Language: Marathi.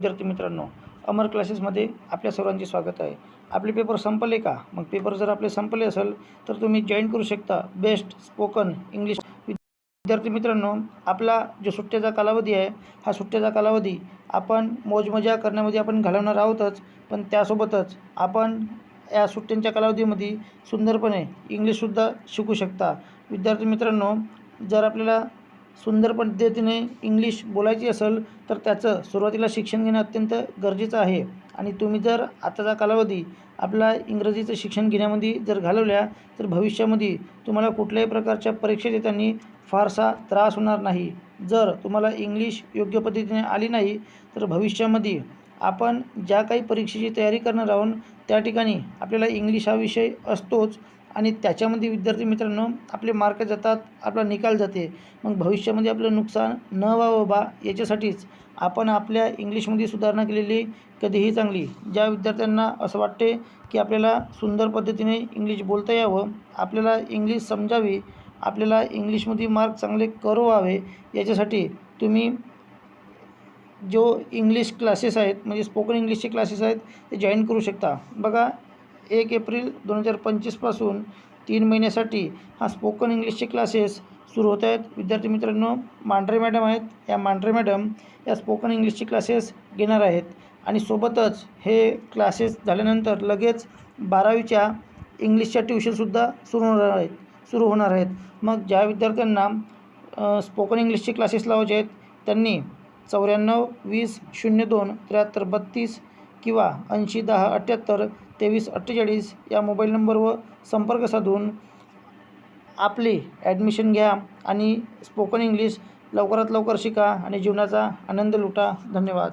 विद्यार्थी मित्रांनो अमर क्लासेसमध्ये आपल्या सर्वांचे स्वागत आहे. आपले पेपर संपले का? मग पेपर जर आपले संपले असेल तर तुम्ही जॉईन करू शकता. बेस्ट स्पोकन इंग्लिश विद्यार्थी मित्रांनो आपला जो सुट्ट्याचा कालावधी आहे हा सुट्ट्याचा कालावधी आपण मौजमजा करण्यामध्ये आपण घालवणार आहोतच पण त्यासोबतच आपण या सुट्ट्यांच्या कालावधीमध्ये सुंदरपणे इंग्लिशसुद्धा शिकू शकता. विद्यार्थी मित्रांनो जर आपल्याला सुंदर पद्धतीने इंग्लिश बोलायची असेल तर त्याचं सुरुवातीला शिक्षण घेणं अत्यंत गरजेचं आहे. आणि तुम्ही जर आताचा कालावधी आपला इंग्रजीचं शिक्षण घेण्यामध्ये जर घालवल्या तर भविष्यामध्ये तुम्हाला कुठल्याही प्रकारच्या परीक्षा देताना फारसा त्रास होणार नाही. जर तुम्हाला इंग्लिश योग्य पद्धतीने आली नाही तर भविष्यामध्ये आपण ज्या काही परीक्षेची तयारी करणार आहोत त्या ठिकाणी आपल्याला इंग्लिश हा विषय असतोच. आणि त्याच्यामध्ये विद्यार्थी मित्रांनो आपले मार्क जातात आपला निकाल जाते. मग भविष्यामध्ये आपलं नुकसान न व्हावं बा याच्यासाठीच आपण आपल्या इंग्लिशमध्ये सुधारणा केलेली कधीही चांगली. ज्या विद्यार्थ्यांना असं वाटते की आपल्याला सुंदर पद्धतीने इंग्लिश बोलता यावं आपल्याला इंग्लिश समजावी आपल्याला इंग्लिशमध्ये मार्क चांगले करवावे याच्यासाठी तुम्ही जो इंग्लिश क्लासेस आहेत म्हणजे स्पोकन इंग्लिशचे क्लासेस आहेत ते जॉईन करू शकता. बघा एक एप्रिल दोन हजार पंचवीसपासून तीन महिन्यासाठी हा स्पोकन इंग्लिशचे क्लासेस सुरू होत आहेत. विद्यार्थी मित्रांनो मांढरे मॅडम आहेत. या मांढरे मॅडम या स्पोकन इंग्लिशचे क्लासेस घेणार आहेत. आणि सोबतच हे क्लासेस झाल्यानंतर लगेच बारावीच्या इंग्लिशच्या ट्युशनसुद्धा सुरू होणार आहेत. सुरू होणार आहेत. मग ज्या विद्यार्थ्यांना स्पोकन इंग्लिशचे क्लासेस लावायचे आहेत त्यांनी चौऱ्याण्णव वीस शून्य दोन त्र्याहत्तर बत्तीस किंवा ऐंशी दहा अठ्ठ्याहत्तर तेवीस अठ्ठेचाळीस या मोबाईल नंबरवर संपर्क साधून आपली ॲडमिशन घ्या आणि स्पोकन इंग्लिश लवकरात लवकर शिका आणि जीवनाचा आनंद लुटा. धन्यवाद.